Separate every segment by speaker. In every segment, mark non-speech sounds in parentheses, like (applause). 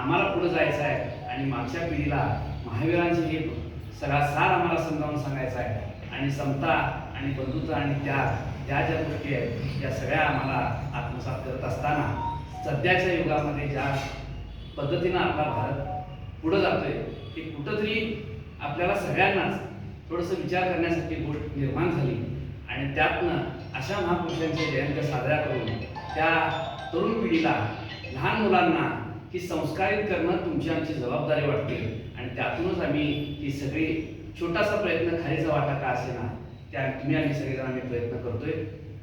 Speaker 1: आम्हाला पुढे जायचं आहे. आणि मागच्या पिढीला महावीरांचे हे सगळा सार आम्हाला समजावून सांगायचा आहे. आणि समता आणि बंधुता आणि त्याग ज्या ज्या गोष्टी आहेत त्या सगळ्या आम्हाला आत्मसात करत असताना सध्याच्या युगामध्ये ज्या पद्धतीनं आपला भारत पुढं जातोय की कुठंतरी आपल्याला सगळ्यांनाच थोडंसं विचार करण्यासाठी गोष्ट निर्माण झाली. आणि त्यातनं अशा महापुरुषांच्या जयंती साजऱ्या करून त्या तरुण पिढीला लहान मुलांना की संस्कारित करणं तुमची आमची जबाबदारी वाटते. आणि त्यातूनच आम्ही ही सगळी छोटासा प्रयत्न खालीचा वाटा का असेना त्या तुम्ही आम्ही सगळेजण आम्ही प्रयत्न करतोय.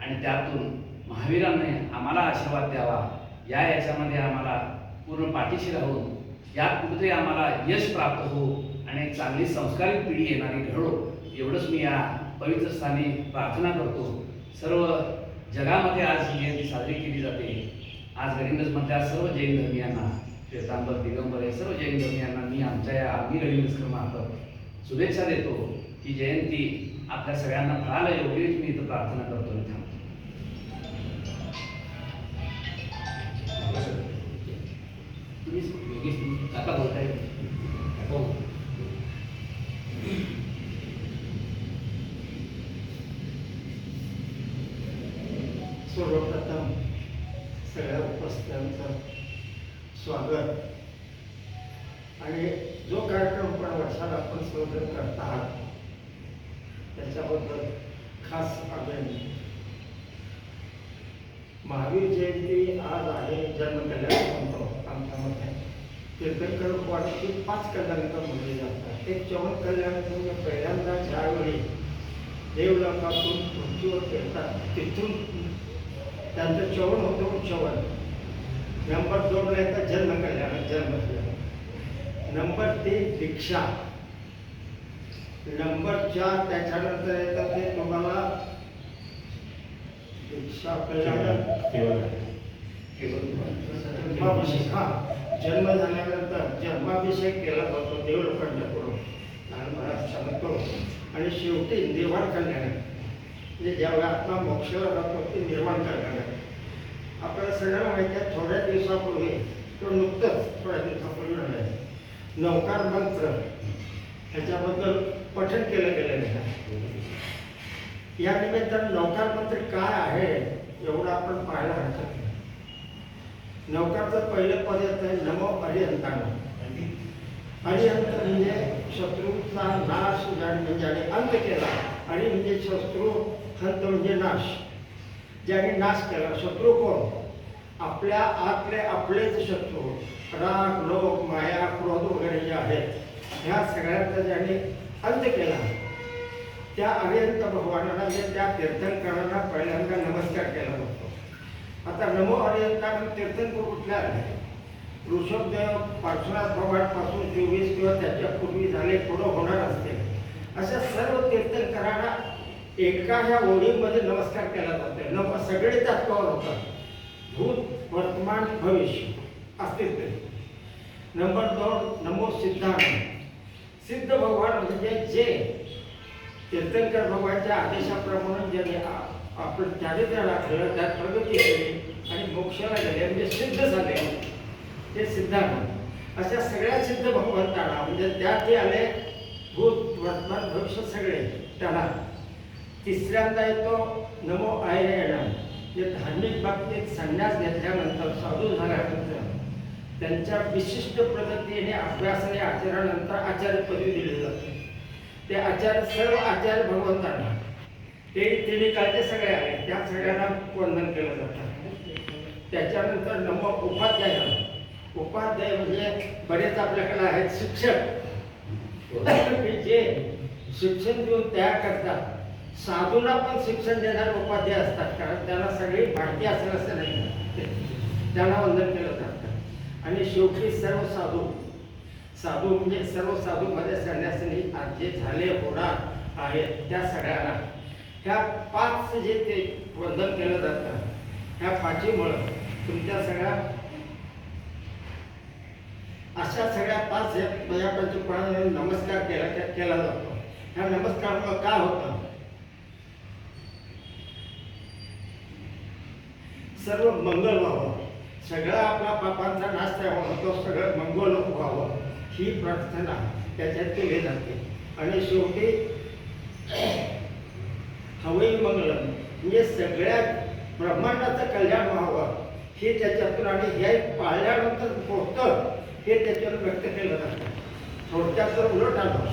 Speaker 1: आणि त्यातून महावीरांनी आम्हाला आशीर्वाद द्यावा. या याच्यामध्ये आम्हाला पूर्ण पाठीशी राहून यात कुठेतरी आम्हाला यश प्राप्त हो आणि एक चांगली संस्कारित पिढी येणारी घडो एवढंच मी या पवित्र स्थानी प्रार्थना करतो. सर्व जगामध्ये आज ही जयंती साजरी केली जाते. आज गडिंगजमधल्या सर्व जैन धर्मियांना श्वेतांबर दिगंबर या सर्व जैन धर्मियांना मी आमच्या या आम्ही गडिंगजकर्मार्फत शुभेच्छा देतो की जयंती आपल्या सगळ्यांना फळाला एवढीच मी इथं प्रार्थना करतो मी थांबतो. तुम्ही बोलताय हो
Speaker 2: सर्वप्रथम उपस्थितांचं स्वागत. आणि जो कार्यक्रम पण वर्षाला आपण साजरा करत आहात त्याच्याबद्दल खास अभिनंदन. महावीर जयंती आज आहे जन्मकल्याण म्हणतो आमच्या मध्ये तीर्थंकर वाटची पाच कल्याणकर म्हटले जातात. ते चौन कल्याणकर म्हणजे पहिल्यांदा ज्यावेळी देवलोकातून पृथ्वीवर फिरतात तिथून त्यांचं चवण होतं चवण नंबर दोन येतं जन्म कल्याण जन्म कल्याण। नंबर तीन दीक्षा नंबर चार त्याच्यानंतर येतं ते तुम्हाला दीक्षा जन्माभिषेक हा. जन्म झाल्यानंतर जन्माभिषेक केला जातो देवलोकांच्याकडून लहान महाराज सांगतो आणि शेवटी निर्वाण कल्याण म्हणजे ज्यावेळी आत्मा मोक्षाला जातो ते निर्माण करणार आहे. आपल्याला सगळ्यांना माहिती आहे. थोड्या दिवसापूर्वी तो नुकतंच थोड्या दिवसापूर्वी आहे. नौकार मंत्र ह्याच्याबद्दल पठण केलं गेलेलं आहे या निमित्तानं नौकार मंत्र काय आहे एवढं आपण पाहायला हरकत नाही. नौकारचं पहिलं पद येत आहे नमो अरिहंतानं. अरिहंत म्हणजे शत्रूचा नाश म्हणजे ज्याने अंत केला आणि म्हणजे शत्रू हंत म्हणजे नाश. ज्याने नाश केला शत्रू कोण? आपल्या आतले आपलेच शत्रू राग लोक माया क्रोध वगैरे जे आहेत ह्या सगळ्यांचा ज्याने अंत केला. त्या अनंत भगवानाला म्हणजे त्या तीर्थंकरांना पहिल्यांदा नमस्कार केला जातो आता नमो अनंतानं तीर्थंकर कुठल्या आले ऋषभदेव पार्श्वनाथ भगवानपासून चोवीस किंवा त्याच्या पूर्वी झाले पुढं होणार असते एका ह्या ओळीमध्ये नमस्कार केला जातो नम सगळे तत्वावर होतात भूत वर्तमान भविष्य. असतील ते नंबर दोन नमो सिद्धांत. सिद्ध भगवान म्हणजे जे तीर्थंकर भगवानच्या आदेशाप्रमाणे ज्याने आपण चारित्र्य राखलं त्यात प्रगती केली आणि मोक्षाला गेले म्हणजे सिद्ध झाले. ते सिद्धांत. अशा सगळ्या सिद्ध भगवंतांना म्हणजे त्यात ते आले भूत वर्तमान भविष्य सगळे त्याला तिसऱ्यांदा येतो नमो आयरेणा जे धार्मिक बाबतीत संन्यास घेतल्यानंतर साधू झाल्यानंतर त्यांच्या विशिष्ट प्रगतीने अभ्यासाने आचरणानंतर आचार्य पदवी दिली जाते. ते आचार्य सर्व आचार्य भगवंतांना. ते तिने काळचे सगळे आहे त्या सगळ्यांना वंदन केलं जातं. त्याच्यानंतर नमो उपाध्याय. उपाध्याय म्हणजे बरेच आपल्याकडे आहेत शिक्षक. (coughs) जे शिक्षण देऊन तयार करतात. साधूला पण शिक्षण देणारे उपाध्याय असतात कारण त्याला सगळी माहिती असेल असं नाही. त्यांना वंदन केलं जातं. आणि शेवटी सर्व साधू साधू म्हणजे सर्व साधूमध्ये संन्यासिनी आज जे झाले होणार आहेत त्या सगळ्यांना. ह्या पाच जे ते वंदन केलं जातं ह्या पाचीमुळं तुमच्या सगळ्या अशा सगळ्या पाच या- या पंचप्राणांना नमस्कार केला केला जातो. ह्या नमस्कारामुळं काय होतं? सर्व मंगल व्हावं. सगळा आपला पापांचा नाश त्यावर तो सगळं मंगल व्हावं. ही प्रार्थना त्याच्यात केली जाते. आणि शेवटी (clears throat) हवई मंगलम. म्हणजे सगळ्या ब्रह्मांडाचं कल्याण व्हावं. हे त्याच्यातून आणि हे पाळल्यानंतर होतं हे त्याच्यावर व्यक्त केलं जातं. थोडक्यात जर उलट आलं.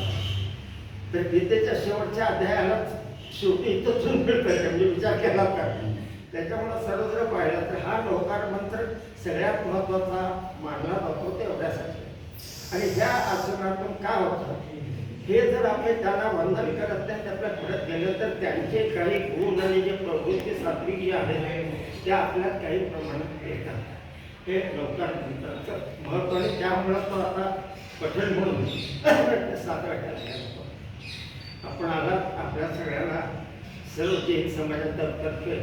Speaker 2: तर गीतेच्या शेवटच्या अध्यायाला शेवटी इथं मिळतं म्हणजे विचार केला तर त्याच्यामुळं सर्व जर पाहिलं तर हा लोकार मंत्र सगळ्यात महत्त्वाचा मानला जातो ते एवढ्यासाठी आणि ह्या आसनातून काय होतं? हे जर आपण त्यांना वंदन करत नाही त्यातल्या पुढे गेलं तर त्यांचे काही गुण आणि जे प्रवृत्ती सात्विक जे आहेत त्या आपल्यात काही प्रमाणात येतात. हे लवकर मंत्राचं महत्त्व आणि त्यामुळं तो आता कठीण म्हणून साजरा केला जातो आपण आला आपल्या सगळ्यांना सर्व जैन समाजातर्फे